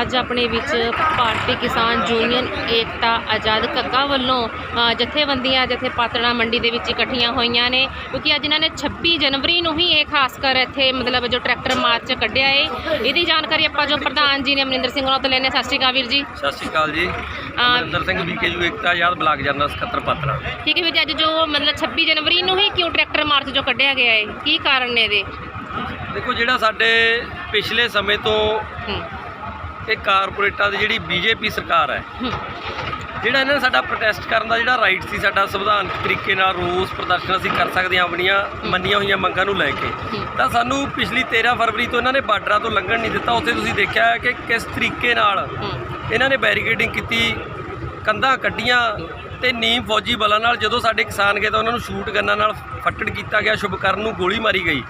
ਅੱਜ ਆਪਣੇ ਵਿੱਚ ਭਾਰਤੀ ਕਿਸਾਨ ਯੂਨੀਅਨ ਏਕਤਾ ਆਜ਼ਾਦ ਕੱਗਾ ਵੱਲੋਂ ਜਥੇਬੰਦੀਆਂ ਜਥੇ ਪਾਤੜਾ ਮੰਡੀ ਦੇ ਵਿੱਚ ਇਕੱਠੀਆਂ ਹੋਈਆਂ ਨੇ ਕਿਉਂਕਿ ਅੱਜ ਇਹਨਾਂ ਨੇ 26 ਜਨਵਰੀ ਨੂੰ ਹੀ ਇਹ ਖਾਸ ਕਰ ਇੱਥੇ ਮਤਲਬ ਜੋ ਟਰੈਕਟਰ ਮਾਰਚ ਕੱਢਿਆ ਏ। ਇਹਦੀ ਜਾਣਕਾਰੀ ਆਪਾਂ ਜੋ ਪ੍ਰਧਾਨ ਜੀ ਨੇ ਅਮਰਿੰਦਰ ਸਿੰਘ ਉਹਨਾਂ ਤੋਂ ਲੈਣੇ ਸਤਿ ਸ਼੍ਰੀ ਅਕਾਲ ਵੀਰ ਜੀ। ਸਤਿ ਸ਼੍ਰੀ ਅਕਾਲ ਜੀ। Amarinder Singh BKU Ekta Azad block general ਸਕੱਤਰ ਪਾਤਰਾ। ਠੀਕ ਹੈ ਵੀਰ ਜੀ ਅੱਜ ਜੋ ਮਤਲਬ 26 ਜਨਵਰੀ ਨੂੰ ਹੀ ਕਿਉਂ ਟਰੈਕਟਰ ਮਾਰਚ ਜੋ ਕੱਢਿਆ ਗਿਆ ਏ? ਕੀ ਕਾਰਨ ਨੇ ਇਹਦੇ? ਦੇਖੋ ਜਿਹੜਾ ਸਾਡੇ ਪਿਛਲੇ ਸਮੇਂ ਤੋਂ ਇਹ ਕਾਰਪੋਰੇਟਾਂ ਦੀ ਜਿਹੜੀ ਬੀਜੇਪੀ ਸਰਕਾਰ ਹੈ ਜਿਹੜਾ ਇਹਨਾਂ ਨੇ ਸਾਡਾ ਪ੍ਰੋਟੈਸਟ ਕਰਨ ਦਾ ਜਿਹੜਾ ਰਾਈਟ ਸੀ ਸਾਡਾ ਸੰਵਿਧਾਨਕ ਤਰੀਕੇ ਨਾਲ ਰੋਸ ਪ੍ਰਦਰਸ਼ਨ ਅਸੀਂ ਕਰ ਸਕਦੇ ਹਾਂ ਆਪਣੀਆਂ ਮੰਨੀਆਂ ਹੋਈਆਂ ਮੰਗਾਂ ਨੂੰ ਲੈ ਕੇ। ਤਾਂ ਸਾਨੂੰ ਪਿਛਲੀ 13 ਫਰਵਰੀ ਤੋਂ ਇਹਨਾਂ ਨੇ ਬਾਰਡਰਾਂ ਤੋਂ ਲੰਘਣ ਨਹੀਂ ਦਿੱਤਾ। ਉੱਥੇ ਤੁਸੀਂ ਦੇਖਿਆ ਹੈ ਕਿ ਕਿਸ ਤਰੀਕੇ ਨਾਲ ਇਹਨਾਂ ਨੇ ਬੈਰੀਕੇਡਿੰਗ ਕੀਤੀ ਕੰਧਾਂ ਕੱਢੀਆਂ ਤੇ ਨੀਮ ਫੌਜੀ ਬਲਾਂ ਨਾਲ ਜਦੋਂ ਸਾਡੇ ਕਿਸਾਨ ਗਏ ਤਾਂ ਉਹਨਾਂ ਨੂੰ ਸ਼ੂਟ ਗੰਨਾਂ ਨਾਲ ਫੱਟੜ ਕੀਤਾ ਗਿਆ। ਸ਼ੁਭਕਰਨ ਨੂੰ ਗੋਲੀ ਮਾਰੀ ਗਈ।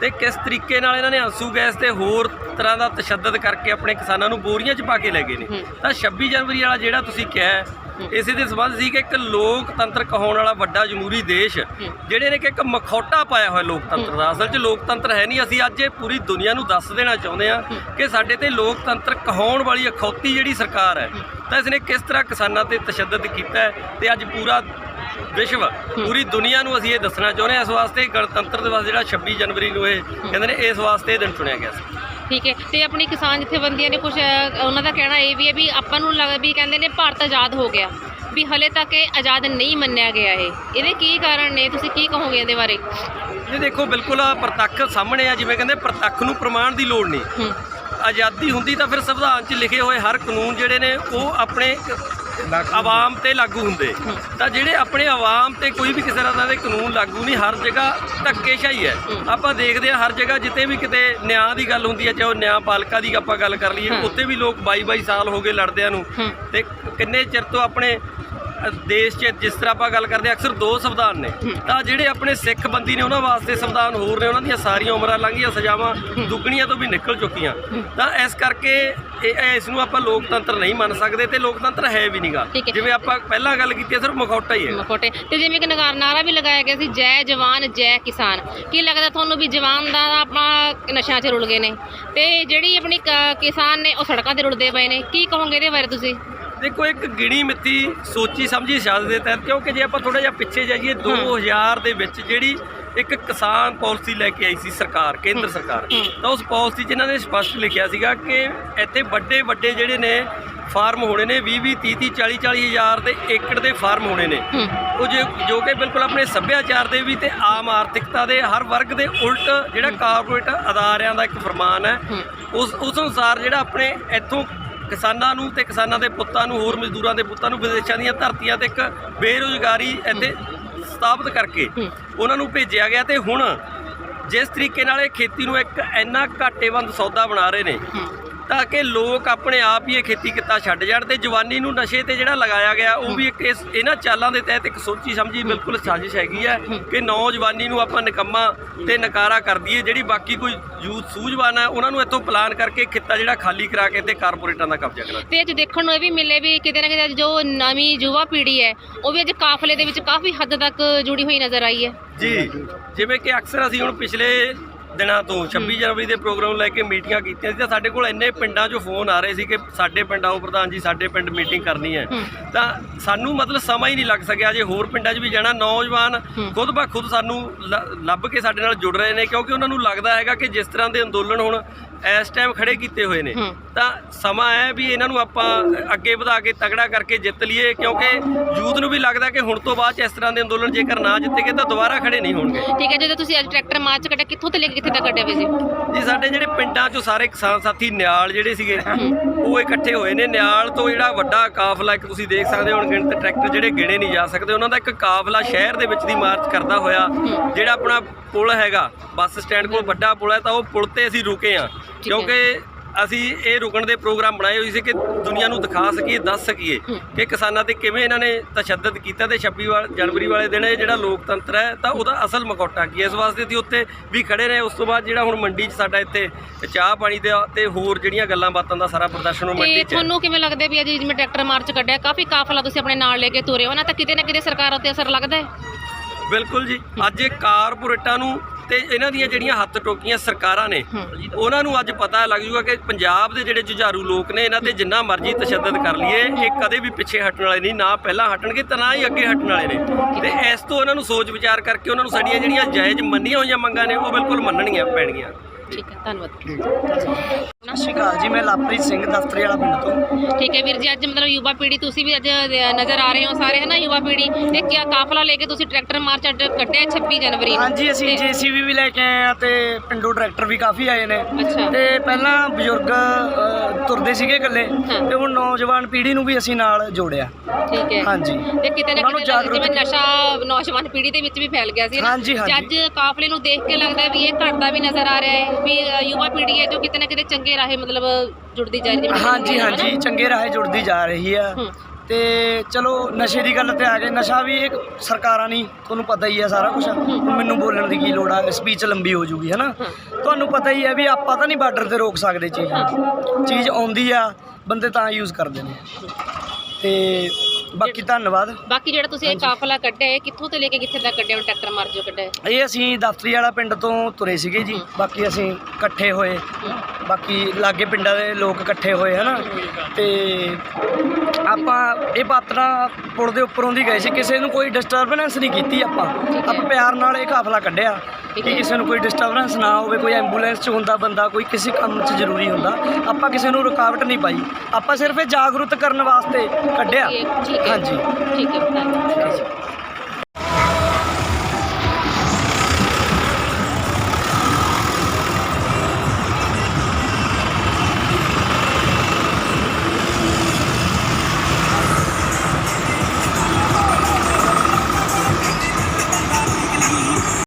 ਤੇ ਕਿਸ ਤਰੀਕੇ ਨਾਲ ਇਹਨਾਂ ਨੇ ਆਂਸੂ ਗੈਸ ਤੇ ਹੋਰ ਤਰ੍ਹਾਂ ਦਾ ਤਸ਼ੱਦਦ ਕਰਕੇ ਆਪਣੇ ਕਿਸਾਨਾਂ ਨੂੰ ਬੋਰੀਆਂ 'ਚ ਪਾ ਕੇ ਲੈ ਗਏ ਨੇ। ਤਾਂ 26 ਜਨਵਰੀ ਵਾਲਾ ਜਿਹੜਾ ਤੁਸੀਂ ਕਿਹਾ ਇਸੇ ਦੇ ਸੰਬੰਧ ਸੀ ਕਿ ਇੱਕ ਲੋਕਤੰਤਰ ਕਹਾਉਣ ਵਾਲਾ ਵੱਡਾ ਜਮਹੂਰੀ ਦੇਸ਼ ਜਿਹੜੇ ਨੇ ਕਿ ਇੱਕ ਮਖੌਟਾ ਪਾਇਆ ਹੋਇਆ ਲੋਕਤੰਤਰ ਦਾ। ਅਸਲ 'ਚ ਲੋਕਤੰਤਰ ਹੈ ਨਹੀਂ। ਅਸੀਂ ਅੱਜ ਇਹ ਪੂਰੀ ਦੁਨੀਆ ਨੂੰ ਦੱਸ ਦੇਣਾ ਚਾਹੁੰਦੇ ਹਾਂ ਕਿ ਸਾਡੇ ਤੇ ਲੋਕਤੰਤਰ ਕਹਾਉਣ ਵਾਲੀ ਅਖੌਤੀ ਜਿਹੜੀ ਸਰਕਾਰ ਹੈ ਤਾਂ ਇਸਨੇ ਕਿਸ ਤਰ੍ਹਾਂ ਕਿਸਾਨਾਂ ਤੇ ਤਸ਼ੱਦਦ ਕੀਤਾ ਤੇ ਅੱਜ ਪੂਰਾ ਵਿਸ਼ਵ ਪੂਰੀ ਦੁਨੀਆ ਨੂੰ ਅਸੀਂ ਇਹ ਦੱਸਣਾ ਚਾਹੁੰਦੇ ਹਾਂ ਇਸ ਵਾਸਤੇ ਗਣਤੰਤਰ ਦਿਵਸ ਜਿਹੜਾ 26 ਜਨਵਰੀ ਨੂੰ ਇਹ ਕਹਿੰਦੇ ਨੇ ਇਸ ਵਾਸਤੇ ਇਹ ਦਿਨ ਚੁਣਿਆ ਗਿਆ ਸੀ। ਠੀਕ ਹੈ ਤੇ ਆਪਣੀ ਕਿਸਾਨ ਜਥੇਬੰਦੀਆਂ ਨੇ ਕੁਝ ਉਹਨਾਂ ਦਾ ਕਹਿਣਾ ਇਹ ਵੀ ਹੈ ਵੀ ਆਪਾਂ ਨੂੰ ਲੱਗ ਵੀ ਕਹਿੰਦੇ ਨੇ ਭਾਰਤ ਆਜ਼ਾਦ ਹੋ ਗਿਆ ਵੀ ਹਲੇ ਤੱਕ ਇਹ ਆਜ਼ਾਦ ਨਹੀਂ ਮੰਨਿਆ ਗਿਆ ਇਹ। ਇਹਦੇ ਕੀ ਕਾਰਨ ਨੇ ਤੁਸੀਂ ਕੀ ਕਹੋਗੇ ਇਹਦੇ ਬਾਰੇ? ਇਹ ਦੇਖੋ ਬਿਲਕੁਲ ਪ੍ਰਤੱਖ ਸਾਹਮਣੇ ਆ ਜਿਵੇਂ ਕਹਿੰਦੇ ਪ੍ਰਤੱਖ ਨੂੰ ਪ੍ਰਮਾਣ ਦੀ ਲੋੜ ਨਹੀਂ। ਆਜ਼ਾਦੀ ਹੁੰਦੀ ਤਾਂ ਫਿਰ ਸੰਵਿਧਾਨ 'ਚ ਲਿਖੇ ਹੋਏ ਹਰ ਕਾਨੂੰਨ ਜਿਹੜੇ ਨੇ ਉਹ ਆਪਣੇ ਆਵਾਮ ਤੇ ਲਾਗੂ ਹੁੰਦੇ। ਤਾਂ ਜਿਹੜੇ ਆਪਣੇ ਆਵਾਮ ਤੇ ਕੋਈ ਵੀ ਕਿਸੇ ਤਰ੍ਹਾਂ ਦੇ ਕਾਨੂੰਨ ਲਾਗੂ ਨਹੀਂ ਹਰ ਜਗ੍ਹਾ ਧੱਕੇਸ਼ਾਹੀ ਹੈ। ਆਪਾਂ ਦੇਖਦੇ ਹਾਂ ਹਰ ਜਗ੍ਹਾ ਜਿੱਤੇ ਵੀ ਕਿਤੇ ਨਿਆਂ ਦੀ ਗੱਲ ਹੁੰਦੀ ਹੈ ਚਾਹੇ ਉਹ ਨਿਆਂਪਾਲਿਕਾ ਦੀ ਆਪਾਂ ਗੱਲ ਕਰ ਲਈਏ ਉੱਥੇ ਵੀ ਲੋਕ 22 22 ਸਾਲ ਹੋ ਗਏ ਲੜਦਿਆਂ ਨੂੰ। ਤੇ ਕਿੰਨੇ ਚਿਰ ਤੋਂ ਆਪਣੇ ਦੇਸ਼ 'ਚ ਜਿਸ ਤਰ੍ਹਾਂ ਆਪਾਂ ਗੱਲ ਕਰਦੇ ਅਕਸਰ ਦੋ ਸੰਵਿਧਾਨ ਨੇ। ਤਾਂ ਜਿਹੜੇ ਆਪਣੇ ਸਿੱਖ ਬੰਦੀ ਨੇ ਉਹਨਾਂ ਵਾਸਤੇ ਸੰਵਿਧਾਨ ਹੋਰ ਨੇ ਉਹਨਾਂ ਦੀਆਂ ਸਾਰੀਆਂ ਉਮਰਾਂ ਲੰਘੀਆਂ ਸਜ਼ਾਵਾਂ ਦੁੱਗਣੀਆਂ ਤੋਂ ਵੀ ਨਿਕਲ ਚੁੱਕੀਆਂ। ਤਾਂ ਇਸ ਕਰਕੇ ਇਹ ਇਸ ਨੂੰ ਆਪਾਂ ਲੋਕਤੰਤਰ ਨਹੀਂ ਮੰਨ ਸਕਦੇ ਤੇ ਲੋਕਤੰਤਰ ਹੈ ਵੀ ਨਹੀਂਗਾ। ਜਿਵੇਂ ਆਪਾਂ ਪਹਿਲਾਂ ਗੱਲ ਕੀਤੀ ਸਿਰਫ ਮਖੌਟਾ ਹੀ ਹੈ। ਮਖੋਟੇ। ਤੇ ਜਿਵੇਂ ਕਿ ਨਗਾਰ ਨਾਰਾ ਵੀ ਲਗਾਇਆ ਗਿਆ ਸੀ ਜੈ ਜਵਾਨ ਜੈ ਕਿਸਾਨ। ਕੀ ਲੱਗਦਾ ਤੁਹਾਨੂੰ ਵੀ ਜਵਾਨ ਦਾ ਆਪਾਂ ਨਸ਼ਿਆਂ 'ਚ ਰੁਲ ਗਏ ਨੇ? ਤੇ ਜਿਹੜੀ ਆਪਣੀ ਕਿਸਾਨ ਨੇ ਉਹ ਸੜਕਾਂ ਤੇ ਰੁਲਦੇ ਪਏ ਨੇ ਕੀ ਕਹੋਗੇ ਇਹਦੇ ਬਾਰੇ ਤੁਸੀਂ? ਦੇਖੋ ਇੱਕ ਗਿਣੀ ਮਿੱਤੀ ਸੋਚੀ ਸਮਝੀ ਸਿਆਸਤ ਦੇ ਤਹਿਤ ਕਿਉਂਕਿ ਜੇ ਆਪਾਂ ਥੋੜਾ ਜਿਹਾ ਪਿੱਛੇ ਜਾਈਏ 2000 ਦੇ ਵਿੱਚ ਜਿਹੜੀ ਇੱਕ ਕਿਸਾਨ ਪਾਲਿਸੀ ਲੈ ਕੇ ਆਈ ਸੀ ਸਰਕਾਰ ਕੇਂਦਰ ਸਰਕਾਰ ਤਾਂ ਉਸ ਪਾਲਿਸੀ 'ਚ ਇਹਨਾਂ ਨੇ ਸਪਸ਼ਟ ਲਿਖਿਆ ਸੀਗਾ ਕਿ ਇੱਥੇ ਵੱਡੇ ਵੱਡੇ ਜਿਹੜੇ ਨੇ ਫਾਰਮ ਹੋਣੇ ਨੇ 20 20 30 30 40 40 ਹਜ਼ਾਰ ਦੇ ਏਕੜ ਦੇ ਫਾਰਮ ਹੋਣੇ ਨੇ। ਉਹ ਜੋ ਜੋ ਕਿ ਬਿਲਕੁਲ ਆਪਣੇ ਸੱਭਿਆਚਾਰ ਦੇ ਵੀ ਤੇ ਆਮ ਆਰਥਿਕਤਾ ਦੇ ਹਰ ਵਰਗ ਦੇ ਉਲਟ ਜਿਹੜਾ ਕਾਰਪੋਰੇਟ ਅਦਾਰਿਆਂ ਦਾ ਇੱਕ ਫਰਮਾਨ ਹੈ। ਉਸ ਉਸ ਅਨੁਸਾਰ ਜਿਹੜਾ ਆਪਣੇ ਇੱਥੋਂ ਕਿਸਾਨਾਂ ਨੂੰ ਤੇ ਕਿਸਾਨਾਂ ਦੇ ਪੁੱਤਾਂ ਨੂੰ ਹੋਰ ਮਜ਼ਦੂਰਾਂ ਦੇ ਪੁੱਤਾਂ ਨੂੰ ਵਿਦੇਸ਼ਾਂ ਦੀਆਂ ਧਰਤੀਆਂ ਤੇ ਇੱਕ ਬੇਰੁਜ਼ਗਾਰੀ ਇੱਥੇ ਸਥਾਪਿਤ ਕਰਕੇ ਉਹਨਾਂ ਨੂੰ ਭੇਜਿਆ ਗਿਆ ਤੇ ਹੁਣ ਜਿਸ ਤਰੀਕੇ ਨਾਲ ਇਹ ਖੇਤੀ ਨੂੰ ਇੱਕ ਇੰਨਾ ਘਾਟੇਵੰਦ ਸੌਦਾ ਬਣਾ ਰਹੇ ਨੇ ਤਾਂ ਕਿ ਲੋਕ ਆਪਣੇ ਆਪ ਹੀ ਇਹ ਖੇਤੀ ਕਿੱਤਾ ਛੱਡ ਜਾਣ ਤੇ ਜਵਾਨੀ ਨੂੰ ਨਸ਼ੇ ਤੇ ਜਿਹੜਾ ਲਗਾਇਆ ਗਿਆ ਉਹ ਵੀ ਇੱਕ ਇਸ ਇਹਨਾਂ ਚਾਲਾਂ ਦੇ ਤਹਿਤ ਇੱਕ ਸੋਚੀ ਸਮਝੀ ਬਿਲਕੁਲ ਸਾਜ਼ਿਸ਼ ਹੈਗੀ ਹੈ ਕਿ ਨੌਜਵਾਨੀ ਨੂੰ ਆਪਾਂ ਨਿਕੰਮਾ ਤੇ ਨਕਾਰਾ ਕਰ ਦਈਏ ਜਿਹੜੀ ਬਾਕੀ ਕੋਈ ਯੂਥ ਸੂਝਵਾਨ ਹੈ ਉਹਨਾਂ ਨੂੰ ਇੱਥੋਂ ਪਲਾਨ ਕਰਕੇ ਖੇਤਾ ਜਿਹੜਾ ਖਾਲੀ ਕਰਾ ਕੇ ਤੇ ਕਾਰਪੋਰੇਟਾਂ ਦਾ ਕਬਜ਼ਾ ਕਰਾ ਤੇ ਅੱਜ ਦੇਖਣ ਨੂੰ ਇਹ ਵੀ ਮਿਲੇ ਵੀ ਕਿਤੇ ਨਾ ਕਿਤੇ ਜੋ ਨਵੀਂ ਯੁਵਾ ਪੀੜ੍ਹੀ ਹੈ ਉਹ ਵੀ ਅੱਜ ਕਾਫਲੇ ਦੇ ਵਿੱਚ ਕਾਫੀ ਹੱਦ ਤੱਕ ਜੁੜੀ ਹੋਈ ਨਜ਼ਰ ਆਈ ਹੈ। ਜੀ ਜਿਵੇਂ ਕਿ ਅਕਸਰ ਅਸੀਂ ਹੁਣ ਪਿਛਲੇ ਦਿਨਾਂ ਤੋਂ 26 ਜਨਵਰੀ ਦੇ ਪ੍ਰੋਗਰਾਮ ਲੈ ਕੇ ਮੀਟਿੰਗਾਂ ਕੀਤੀਆਂ ਸੀ। ਤਾਂ ਸਾਡੇ ਕੋਲ ਇੰਨੇ ਪਿੰਡਾਂ 'ਚੋਂ ਫੋਨ ਆ ਰਹੇ ਸੀ ਕਿ ਸਾਡੇ ਪਿੰਡ ਆਓ ਪ੍ਰਧਾਨ ਜੀ ਸਾਡੇ ਪਿੰਡ ਮੀਟਿੰਗ ਕਰਨੀ ਹੈ। ਤਾਂ ਸਾਨੂੰ ਮਤਲਬ ਸਮਾਂ ਹੀ ਨਹੀਂ ਲੱਗ ਸਕਿਆ ਜੇ ਹੋਰ ਪਿੰਡਾਂ 'ਚ ਵੀ ਜਾਣਾ ਨੌਜਵਾਨ ਖੁਦ ਬਾ ਖੁਦ ਸਾਨੂੰ ਲੱਭ ਕੇ ਸਾਡੇ ਨਾਲ ਜੁੜ ਰਹੇ ਨੇ ਕਿਉਂਕਿ ਉਹਨਾਂ ਨੂੰ ਲੱਗਦਾ ਹੈਗਾ ਕਿ ਜਿਸ ਤਰ੍ਹਾਂ ਦੇ ਅੰਦੋਲਨ ਹੁਣ ਇਸ ਟਾਈਮ ਖੜੇ ਕੀਤੇ ਹੋਏ ਨੇ। ਤਾਂ ਸਮਾਂ ਹੈ ਵੀ ਇਹਨਾਂ ਨੂੰ ਆਪਾਂ ਅੱਗੇ ਵਧਾ ਕੇ ਤਗੜਾ ਕਰਕੇ ਜਿੱਤ ਲਈਏ ਕਿਉਂਕਿ ਯੂਥ ਨੂੰ ਵੀ ਲੱਗਦਾ ਕਿ ਹੁਣ ਤੋਂ ਬਾਅਦ ਇਸ ਤਰ੍ਹਾਂ ਦੇ ਅੰਦੋਲਨ ਜੇਕਰ ਨਾ ਜਿੱਤੇਗੇ ਤਾਂ ਦੁਬਾਰਾ ਖੜੇ ਨਹੀਂ ਹੋਣਗੇ। ਠੀਕ ਹੈ ਜਦੋਂ ਤੁਸੀਂ ਅੱਜ ਟਰੈਕਟਰ ਮਾਰਚ ਕੱਢਿਆ ਕਿੱਥੋਂ ਤੋਂ ਲੈ ਕੇ ਕਿੱਥੇ ਤੱਕ ਕੱਢਿਆ ਵੇ ਸੀ? ਜੀ ਸਾਡੇ ਜਿਹੜੇ ਪਿੰਡਾਂ 'ਚੋਂ ਸਾਰੇ ਕਿਸਾਨ ਸਾਥੀ ਨਿਆਲ ਜਿਹੜੇ ਸੀਗੇ ਉਹ ਇਕੱਠੇ ਹੋਏ ਨੇ। ਨਿਆਲ ਤੋਂ ਜਿਹੜਾ ਵੱਡਾ ਕਾਫਲਾ ਇੱਕ ਤੁਸੀਂ ਦੇਖ ਸਕਦੇ ਹੋ ਗਿਣਤ ਟਰੈਕਟਰ ਜਿਹੜੇ ਗਿਣੇ ਨਹੀਂ ਜਾ ਸਕਦੇ। ਉਹਨਾਂ ਦਾ ਇੱਕ ਕਾਫਲਾ ਸ਼ਹਿਰ ਦੇ ਵਿੱਚ ਦੀ ਮਾਰਚ ਕਰਦਾ ਹੋਇਆ ਜਿਹੜਾ ਆਪਣਾ ਪੁਲ ਹੈਗਾ ਬੱਸ ਸਟੈਂਡ ਕੋਲ ਵੱਡਾ ਪੁਲ ਹੈ ਤਾਂ ਉਹ ਪੁਲ ਤੇ ਅਸੀਂ ਰੁਕੇ ਆ ਕਿਉਂਕਿ ਅਸੀਂ ਇਹ ਰੁਕਣ ਦੇ ਪ੍ਰੋਗਰਾਮ ਬਣਾਏ ਹੋਏ ਸੀ ਕਿ ਦੁਨੀਆ ਨੂੰ ਦਿਖਾ ਸਕੀਏ ਦੱਸ ਸਕੀਏ ਕਿ ਕਿਸਾਨਾਂ ਤੇ ਕਿਵੇਂ ਇਹਨਾਂ ਨੇ ਤਸ਼ੱਦਦ ਕੀਤਾ ਤੇ 26 ਵਾਲ- ਜਨਵਰੀ ਵਾਲੇ ਦਿਨ ਇਹ ਜਿਹੜਾ ਲੋਕਤੰਤਰ ਹੈ ਤਾਂ ਉਹਦਾ ਅਸਲ ਮਕੌਟਾ ਕੀ ਇਸ ਵਾਸਤੇ ਅਸੀਂ ਉੱਤੇ ਵੀ ਖੜੇ ਰਹੇ। ਉਸ ਤੋਂ ਬਾਅਦ ਜਿਹੜਾ ਹੁਣ ਮੰਡੀ 'ਚ ਸਾਡਾ ਇੱਥੇ ਚਾਹ ਪਾਣੀ ਦੇ ਤੇ ਹੋਰ ਜਿਹੜੀਆਂ ਗੱਲਾਂ ਬਾਤਾਂ ਦਾ ਸਾਰਾ ਪ੍ਰਦਰਸ਼ਨ ਉਹ ਮੰਡੀ 'ਚ। ਤੁਹਾਨੂੰ ਕਿਵੇਂ ਲੱਗਦਾ ਵੀ ਅੱਜ ਜਿਵੇਂ ਟਰੈਕਟਰ ਮਾਰਚ ਕੱਢਿਆ ਕਾਫੀ ਕਾਫਲਾ ਤੁਸੀਂ ਆਪਣੇ ਨਾਲ ਲੈ ਕੇ ਤੁਰੇ ਹੋ ਨਾ ਤਾਂ ਕਿਤੇ ਨਾ ਕਿਤੇ ਸਰਕਾਰ ਉੱਤੇ ਅਸਰ ਲੱਗਦਾ ਹੈ? ਬਿਲਕੁਲ ਜੀ। ਅੱਜ ਇਹ ਕਾਰਪੋਰੇਟਾਂ ਨੂੰ ਤੇ ਇਹਨਾਂ ਦੀਆਂ ਜਿਹੜੀਆਂ ਹੱਥ ਟੋਕੀਆਂ ਸਰਕਾਰਾਂ ਨੇ। ਉਹਨਾਂ ਨੂੰ ਅੱਜ ਪਤਾ ਲੱਗ ਜੂਗਾ ਕਿ ਪੰਜਾਬ ਦੇ ਜਿਹੜੇ ਜੁਝਾਰੂ ਲੋਕ ਨੇ ਇਹਨਾਂ ਤੇ ਜਿੰਨਾ ਮਰਜ਼ੀ ਤਸ਼ੱਦਦ ਕਰ ਲਈਏ ਇਹ ਕਦੇ ਵੀ ਪਿੱਛੇ ਹਟਣ ਵਾਲੇ ਨਹੀਂ ਨਾ ਪਹਿਲਾਂ ਹਟਣਗੇ ਤੇ ਨਾ ਹੀ ਅੱਗੇ ਹਟਣ ਵਾਲੇ ਨੇ ਤੇ ਇਸ ਤੋਂ ਉਹਨਾਂ ਨੂੰ ਸੋਚ ਵਿਚਾਰ ਕਰਕੇ ਉਹਨਾਂ ਨੂੰ ਸਾਡੀਆਂ ਜਿਹੜੀਆਂ ਜਾਇਜ਼ ਮੰਨੀਆਂ ਹੋਈਆਂ ਮੰਗਾਂ ਨੇ ਉਹ ਬਿਲਕੁਲ ਮੰਨਣੀਆਂ ਪੈਣਗੀਆਂ ਠੀਕ ਹੈ ਧੰਨਵਾਦ। ਸਤਿ ਸ਼੍ਰੀ ਅਕਾਲ ਜੀ ਮੈਂ ਲਵਪ੍ਰੀਤ ਸਿੰਘ ਦਫ਼ਤਰੀ ਵਾਲਾ ਪਿੰਡ ਤੋਂ। ਠੀਕ ਹੈ ਵੀਰ ਜੀ ਅੱਜ ਮਤਲਬ ਯੁਵਾ ਪੀੜ੍ਹੀ ਤੁਸੀਂ ਵੀ ਅੱਜ ਅ, ਨਜ਼ਰ ਆ ਰਹੇ ਹੋ ਸਾਰੇ ਹੈ ਨਾ ਯੁਵਾ ਪੀੜ੍ਹੀ? ਤੇ ਕਿਆ ਕਾਫਲਾ ਲੈ ਕੇ ਤੁਸੀਂ ਟਰੈਕਟਰ ਮਾਰਚ ਅੱਜ ਕੱਢਿਆ 26 ਜਨਵਰੀ ਨੂੰ? ਹਾਂਜੀ ਅਸੀਂ ਜੀਸੀਬੀ ਵੀ ਲੈ ਕੇ ਆਏ ਆ ਤੇ ਪਿੰਡੂ ਟਰੈਕਟਰ ਵੀ ਕਾਫੀ ਆਏ ਨੇ। ਅੱਛਾ। ਤੇ ਪਹਿਲਾਂ ਬਜ਼ੁਰਗ ਅ, ਤੁਰਦੇ ਸੀਗੇ ਇਕੱਲੇ ਹਾਂ। ਤੇ ਹੁਣ ਨੌਜਵਾਨ ਪੀੜ੍ਹੀ ਨੂੰ ਵੀ ਅਸੀਂ ਨਾਲ ਜੋੜਿਆ। ਠੀਕ ਹੈ। ਹਾਂਜੀ। ਤੇ ਕਿਤੇ ਨਾ ਉਹਨਾਂ ਨੂੰ ਕਿਤੇ ਜਿਵੇਂ ਜਾਗਰੂਕ- ਨਸ਼ਾ ਨੌਜਵਾਨ ਪੀੜ੍ਹੀ ਦੇ ਵਿੱਚ ਵੀ ਫੈਲ ਗਿਆ ਸੀ ਨਾ ਹਾਂਜੀ, ਹਾਂਜੀ। ਤੇ ਅੱਜ ਕਾਫਲੇ ਨੂੰ ਦੇਖ ਕੇ ਲੱਗਦਾ ਵੀ ਇਹ ਘਟਦਾ ਵੀ ਨਜ਼ਰ ਆ ਰਿਹਾ ਹੈ। ਵੀ ਯੁਵਾ ਪੀੜ੍ਹੀ ਹੈ ਜੋ ਕਿਤੇ ਨਾ ਕਿਤੇ ਚੰਗੇ ਰਾਹੇ ਮਤਲਬ ਜੁੜਦੀ ਜਾ ਰਹੀ ਹੈ। ਹਾਂਜੀ ਹਾਂਜੀ ਚੰਗੇ ਰਾਹੇ ਜੁੜਦੀ ਜਾ ਰਹੀ ਆ ਹੂੰ। ਤੇ ਚਲੋ ਨਸ਼ੇ ਦੀ ਗੱਲ ਤੇ ਆ ਗਏ। ਨਸ਼ਾ ਵੀ ਇੱਕ ਸਰਕਾਰਾਂ ਨਹੀਂ ਤੁਹਾਨੂੰ ਪਤਾ ਹੀ ਆ ਸਾਰਾ ਕੁਝ ਮੈਨੂੰ ਬੋਲਣ ਦੀ ਕੀ ਲੋੜ ਆ? ਸਪੀਚ ਲੰਬੀ ਹੋ ਜੂਗੀ ਹੈਨਾ? ਹਾਂ। ਤੁਹਾਨੂੰ ਪਤਾ ਹੀ ਆ ਵੀ ਆਪਾਂ ਤਾਂ ਨਹੀਂ ਬਾਰਡਰ ਤੇ ਰੋਕ ਸਕਦੇ ਚੀਜ਼। ਨੂੰ। ਚੀਜ਼ ਆਉਂਦੀ ਆ ਬੰਦੇ ਤਾਂ ਯੂਜ਼ ਕਰਦੇ ਨੇ। ਤੇ ਬਾਕੀ ਧੰਨਵਾਦ। ਬਾਕੀ ਜਿਹੜਾ ਤੁਸੀਂ ਇਹ ਕਾਫਲਾ ਕੱਢਿਆ ਹੈ ਕਿੱਥੋਂ ਤੋਂ ਲੈ ਕੇ ਕਿੱਥੇ ਤੱਕ ਕੱਢਿਆ? ਹੁਣ ਟਰੈਕਟਰ ਮਾਰ ਜੋ ਕੱਢਿਆ। ਹੈ? ਇਹ ਅਸੀਂ ਦਫ਼ਤਰੀ ਵਾਲਾ ਪਿੰਡ ਤੋਂ ਤੁਰੇ ਸੀਗੇ ਜੀ। ਬਾਕੀ ਅਸੀਂ ਇਕੱਠੇ ਹੋਏ। ਬਾਕੀ ਲਾਗੇ ਪਿੰਡਾਂ ਦੇ ਲੋਕ ਇਕੱਠੇ ਹੋਏ ਹਨਾ? ਤੇ ਆਪਾਂ ਇਹ ਪਾਤਰਾ ਪੁਲ ਦੇ ਉੱਪਰੋਂ ਦੀ ਗਏ ਸੀ। ਕਿਸੇ ਨੂੰ ਕੋਈ ਡਿਸਟਰਬੈਂਸ ਨਹੀਂ ਕੀਤੀ ਆਪਾਂ। ਆਪਾਂ ਪਿਆਰ ਨਾਲ ਇਹ ਕਾਫਲਾ ਕੱਢਿਆ। ਕਿ ਕਿਸੇ ਨੂੰ ਕੋਈ ਡਿਸਟਰਬੈਂਸ ਨਾ ਹੋਵੇ ਕੋਈ ਐਂਬੂਲੈਂਸ 'ਚ ਹੁੰਦਾ ਬੰਦਾ ਕੋਈ ਕਿਸੇ ਕੰਮ 'ਚ ਜ਼ਰੂਰੀ ਹੁੰਦਾ ਆਪਾਂ ਕਿਸੇ ਨੂੰ ਰੁਕਾਵਟ ਨਹੀਂ ਪਾਈ। ਆਪਾਂ ਸਿਰਫ ਇਹ ਜਾਗਰੂਕ ਕਰਨ ਵਾਸਤੇ ਕੱਢਿਆ। ਠੀਕ ਹੈ ਹਾਂਜੀ। ਠੀਕ ਹੈ ਧੰਨਵਾਦ।